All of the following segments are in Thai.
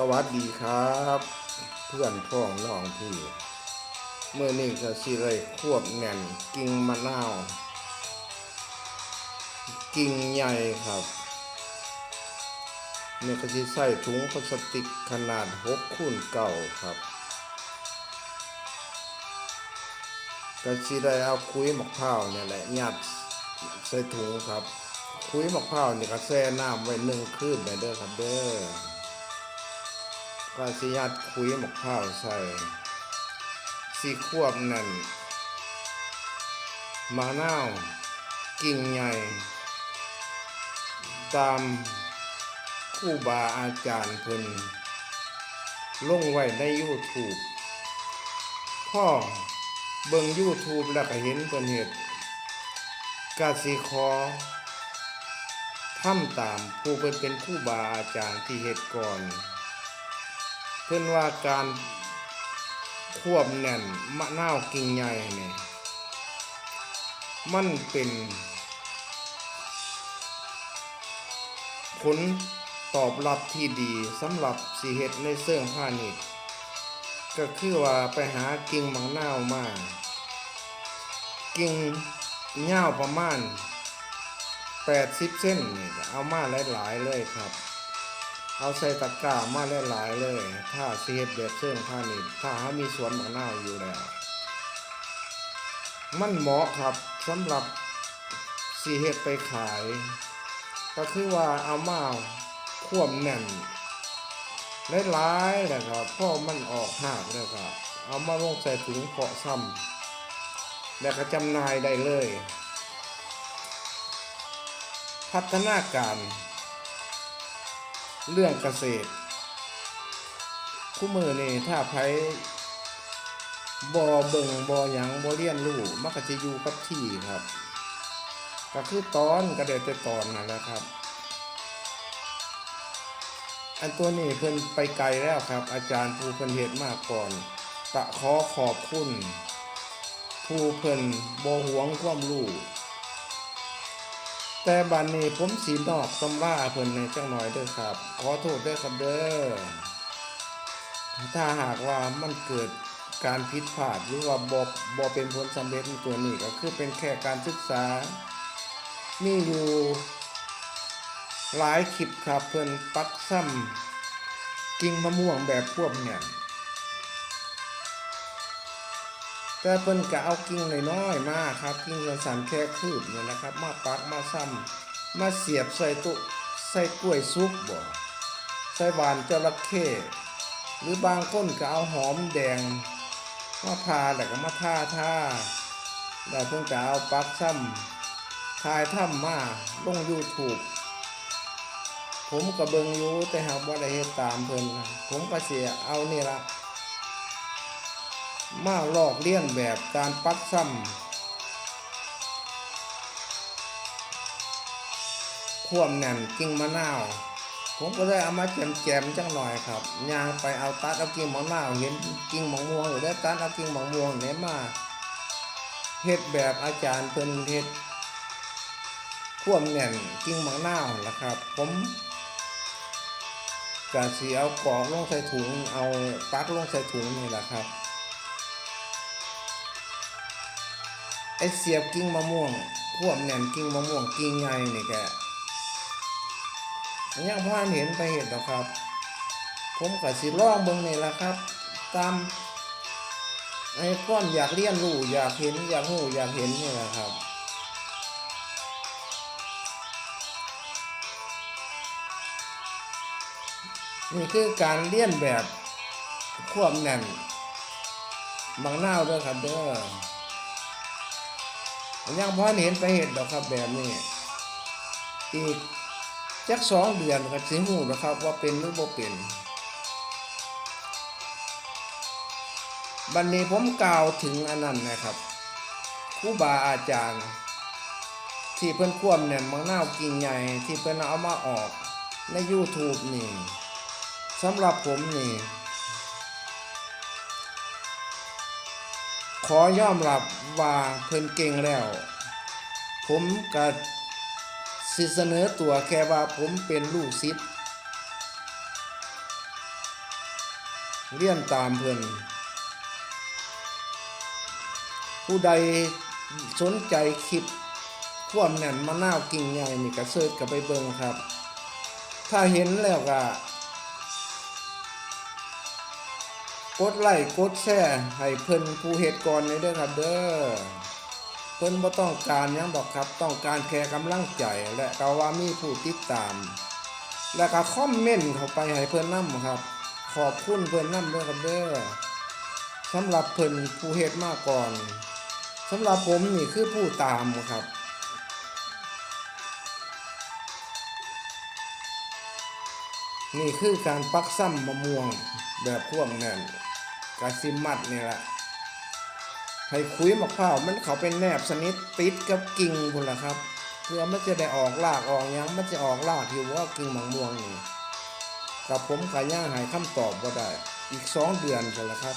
สวัสดีครับ เพื่อนพ้องน้องพี่เมื่อนี้ก็สิเลยควบแน่นกิ่งมะนาว กิ่งใหญ่ครับเนี่ก็สิใส่ถุงพลาสติกขนาด6คูณเก่าครับก็สิได้เอาคุยมะพร้าวเนี่ยแหละยัดใส่ถุงครับ คุยมะพร้าวนี่ก็แช่น้ำไว้หนึ่งคืนได้เด้อครับเด้อ ก็สิยัดคุยหมกข้าวใส่สีควบนั่นมะนาวกิ่งใหญ่ ตามคู่บาอาจารย์เพิ่นลงไว้ใน YouTube พ่อเบิ่ง YouTube แล้วก็เห็นเพิ่นเฮ็ดกาสิขอทำตามผู้เพิ่นเป็นคู่บาอาจารย์ที่เฮ็ดก่อน เพื่อนว่าการควบแน่นมะนาวกิ่งใหญ่เนี่ยมันเป็นผลตอบรับที่ดีสำหรับสีเฮ็ดในเสื่องพาณิชย์ก็คือว่าไปหากิ่งมะนาวมา กิ่งยาประมาณ 80 เส้นนี่ก็เอามาหลาย ๆ เลยครับ เอาใส่ตะกร้ามาหลายๆเลย ถ้าสิเฮ็ดแบบเชิงพาณิชย์ถ้าเขามีสวนมะนาวอยู่แล้ว มันเหมาะครับสำหรับสิเฮ็ดไปขาย ก็คือว่าเอามาควบแน่นหลายๆนะครับเพราะมันออกหากแล้วก็เอามาลงใส่ถุงเพาะซ้ำแล้วก็จำหน่ายได้เลย พัฒนาการ เรื่องเกษตร คู่มือนี่ถ้าไผบอเบิงบอหยังบอเรียนรู้มักจะอยู่กับที่ครับ ก็คือตอนก็เด็ดแต่ตอนนั่นแหละครับ อันตัวนี้เพิ่นไปไกลแล้วครับ อาจารย์ผู้เพิ่นเฮ็ดมากก่อนกะขอขอบคุณผู้เพิ่นบ่หวงความรู้ แต่บัดนนี้ผมสีนอกตำราเพิ่นในจังหน่อยเด้อครับ ขอโทษด้วยครับเด้อถ้าหากว่ามันเกิดการผิดพลาดหรือว่าบ่บ่เป็นผลสำเร็จในตัวนี้ก็คือเป็นแค่การศึกษา มีอยู่หลายคลิปครับเพิ่นปักซ้ำกิ่งมะม่วงแบบพวกเนี่ย แต่เพิ่นก็เอากิ่งน้อยๆมาครับ กิ่งสันๆแค่คืบเนี่ยนะครับ มาปักมาซ้ำมาเสียบใส่ตุใส่กล้วยซุกบ่ใส่บานจระเข้หรือบางคนก็เอาหอมแดงมาพาแล้วก็มาท่าท่าแล้วเพิ่นก็เอาปักซ้ำทายถ้ำมาลง YouTube ผมก็เบิงอยู่แต่หากบ่ได้เฮ็ดตามเพิ่นนผมก็เสิเอานี่ละ มาลอกเลียนแบบการปักซ้ำควมแน่นกิ่งมะนาว ผมก็เลยเอามาแจมแจมๆจังหน่อยครับยางไปเอาตัดเอากิ่งมะนาวเห็นกิ่งมะม่วงอยู่ได้ตัดเอากิ่งมะม่วงเนี่ยมาเฮ็ดแบบอาจารย์เพิ่นเฮ็ดควมแน่นกิ่งมะนาวล่ะครับ ผมกะสิเอากรอกลงใส่ถุงเอาปักลงใส่ถุงนี่แหละครับ ไอเสียบกิ่งมะม่วงควบแน่นกิ่งมะม่วงกิ่งใหญ่นี่แกยังพ่านเห็นไปเห็นหรอกครับ ผมก็สิล่องเบิ่งนี่แหละครับ ตามไอ้ความอยากเรียนรู้อยากเห็นอยากรู้อยากเห็นนี่แหละครับนี่คือการเลียนแบบควบแน่นบางหน้าด้อครับเด้อ ยังพอเห็นไปเห็นดอกครับแบบนี้อีกจักสองเดือนก็สิหูนะครับ ว่าเป็นหรือบ่เป็นบันนี้ผมกล่าวถึงอันนั้นนะครับครูบาอาจารย์ ที่เพิ่อนควมเนี่ยมังนาวกิ่งใหญ่ที่เพิ่อนเอามาออกใน YouTube นี่สำหรับผมนี่ ขอยอมรับว่าเพิ่นเก่งแล้ว ผมก็สิเสนอตัวแค่ว่าผมเป็นลูกศิษย์เลี่ยนตามเพิ่นผู้ใดสนใจคลิปความแน่นมะนาวกิ่งใหญ่นี่ก็เสิร์ชกับไปเบิ่งครับ ถ้าเห็นแล้วก็ กดไลค์กดแชร์ให้เพิ่นผู้เฮ็ดก่อนเลยเด้อครับเด้อเพิ่นบ่ต้องการยังดอกครับ ต้องการแค่กำลังใจและก็ว่ามีผู้ติดตาม แล้วก็คอมเมนต์เข้าไปให้เพิ่นนํครับ ขอบคุณเพิ่นนํเด้อครับเด้อสำหรับเพิ่นผู้เฮ็ดมาก่อนสำหรับผมนี่คือผู้ตามครับนี่คือการปักซ้ำมะม่วงแบบพ่วงแน่น กาซิมัดนี่แหละให้คุยมะพร้าวมันเขาเป็นแนบสนิทติดกับกิ่งพุ่นละครับ เพื่อมันจะได้ออกรากออกยังมันจะออกรากที่ว่ากิ่งมะม่วงนี่กับผมกาย่างหายคำตอบก็ได้ อีกสองเดือนกันละครับ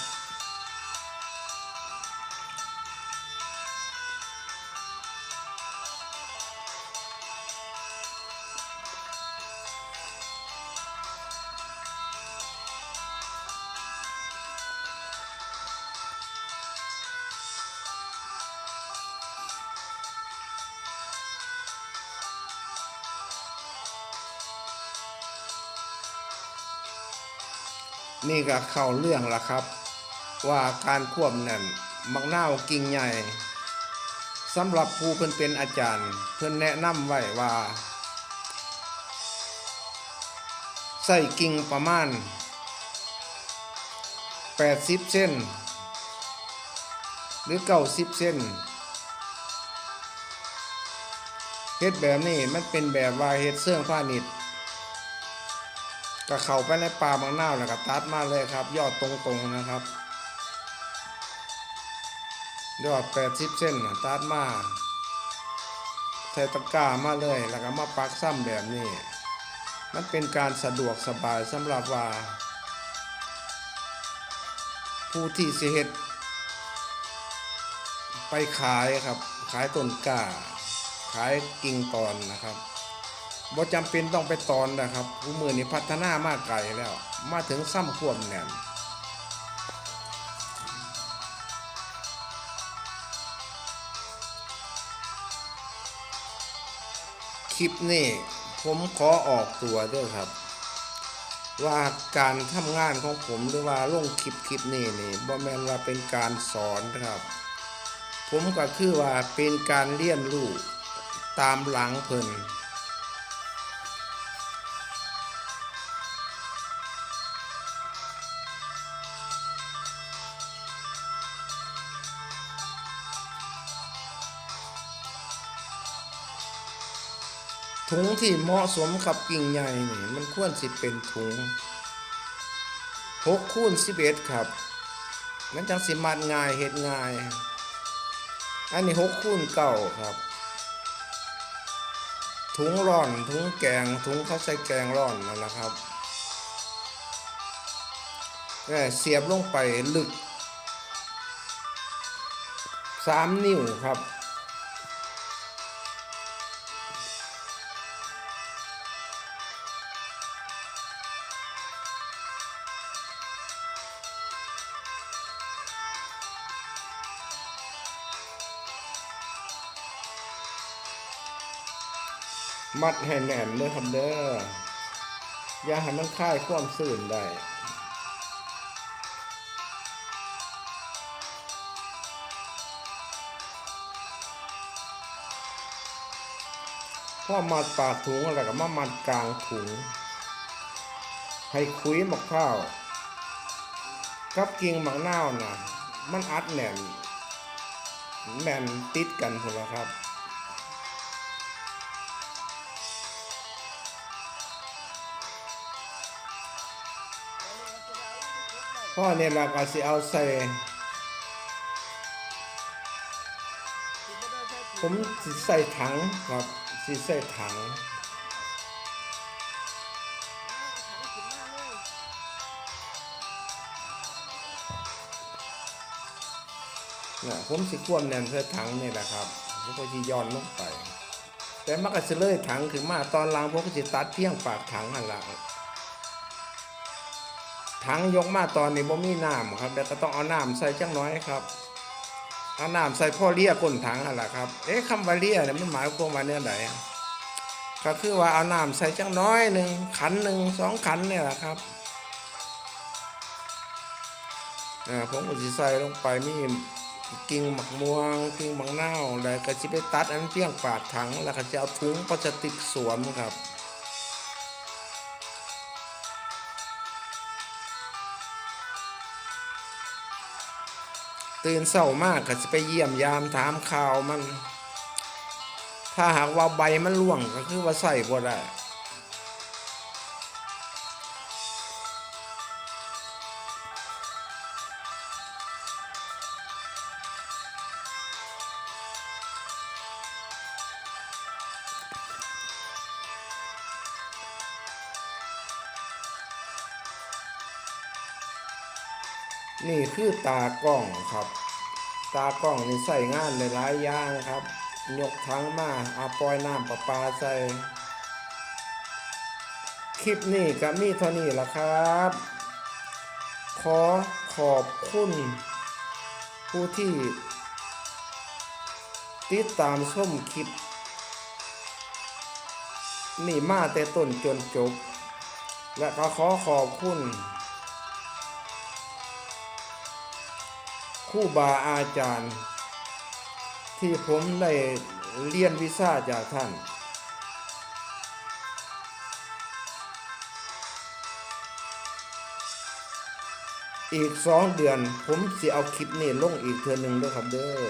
นี่ก็เข้าเรื่องละครับ ว่าการควบนั่นมักนาวกิ่งใหญ่สำหรับผู้เพิ่นเป็นอาจารย์ เพิ่นแนะนำไว้ว่าใส่กิ่งประมาณ 80 เส้น หรือ 90 เส้นเฮ็ดแบบนี้มันเป็นแบบว่าเฮ็ดเสื้องผ้านิด ก็เข้าไปในป่าบางนาวแล้วก็ตัดมาเลยครับ ยอดตรงๆนะครับ ยอด80เส้นนะตัดมาใส่ตะกร้ามาเลยแล้วก็มาปักซ้ำแบบนี้ มันเป็นการสะดวกสบายสำหรับว่า ผู้ที่เสิเฮ็ดไปขายครับ ขายต้นกล้า ขายกิ่งตอนนะครับ บ่จำเป็นต้องไปตอนนะครับผู้มือนี่พัฒนามากไกลแล้ว มาถึงซ้ำควมแน่นคลิปนี้ผมขอออกตัวด้วยครับ ว่าการทำงานของผมหรือว่าลงคลิปคลิปนี้นี่บ่แมนว่าเป็นการสอนครับ ผมก็คือว่าเป็นการเรียนรู้ตามหลังเพิ่น ถุงที่เหมาะสมกับกิ่งใหญ่นี่มันควรสิเป็นถุง6คูณ11ครับมันจังสิมัดง่ายเฮ็ดง่าย อันนี้6คูณ9ครับ ถุงร่อนถุงแกงถุงเขาใส่แกงร่อนนั่นแหละครับแม่เสียบลงไปลึก3นิ้วครับ มัดให้แน่นเลยครับเด้ออย่าให้มันคลายความสื่นได้พอมัดปากถุงแล้วก็มามัดกลางถุง ให้คุยมะพร้าว กับกิ่งมะนาวนะมันอัดแน่น แน่นติดกันพอแล้วครับ พ่อเนี่ยเราก็สิเอาใส่ ผมสิใส่ถังครับสิใส่ถังเนี่ยผมสิควมแน่นใส่ถังนี่แหละครับผมก็สิย้อนลงไป แต่มันก็สิเลยถังขึ้นมาตอนหลังผมก็สิตัดเพียงปากถังหันหลัง ถังยกมาตอนนี้บ่มีน้ำครับเดี๋ยวก็ต้องเอาน้ำใส่จังน้อยครับเอาน้ำใส่พ่อเลี้ยก้นถังนั่นแหละครับ เอ๊ะคำว่าเลี้ยเนี่ยมันหมายความว่าเนี่ยไหนก็คือว่าเอาน้ำใส่จังน้อยหนึ่งขันหนึ่งสองขันเนี่ยแหละครับอ่าผมก็สิใส่ลงไปมีกิ่งหมักม่วงกิ่งหมักเน่าวแล้วก็สิไปตัดอันเพียงปากถังแล้วก็จะเอาถุงพลาสติกสวมครับ ตื่นเศร้ามากก็จะไปเยี่ยมยามถามข่าวมัน ถ้าหากว่าใบมันร่วงก็คือว่าใส่บ่ได้ นี่คือตากล้องครับ ตากล้องนี่ใส่งานหลายๆอย่างครับ ยกทั้งมาอาปล่อยน้ำประปาใส่คลิปนี้ก็มีเท่านี้ละครับ ขอขอบคุณ ผู้ที่ ติดตามชมคลิป นี่มาแต่ต้นจนจบ และก็ขอขอบคุณ คู่บาอาจารย์ ที่ผมได้เรียนวิชาจากท่าน อีกสองเดือนผมสิเอาคลิปนี้ลงอีกเทือหนึ่งด้วยครับเด้อ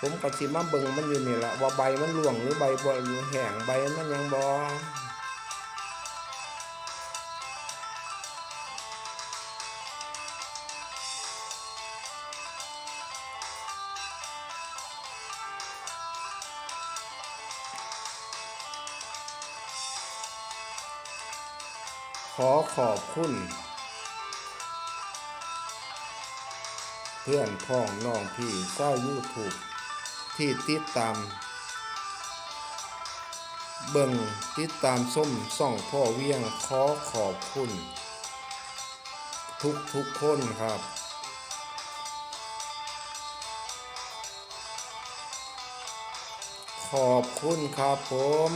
ผมก็สิมาเบิ่งมันอยู่นี่แหละว่าใบมันร่วงหรือใบบ่แห้งใบมันยังบ่ ขอขอบคุณ เพื่อนพ้องน้องพี่เจ้ายูทูบที่ติดตาม เบิ่งติดตามส้มส่องพ่อเวียงขอขอบคุณ ทุกทุกคนครับขอบคุณครับผม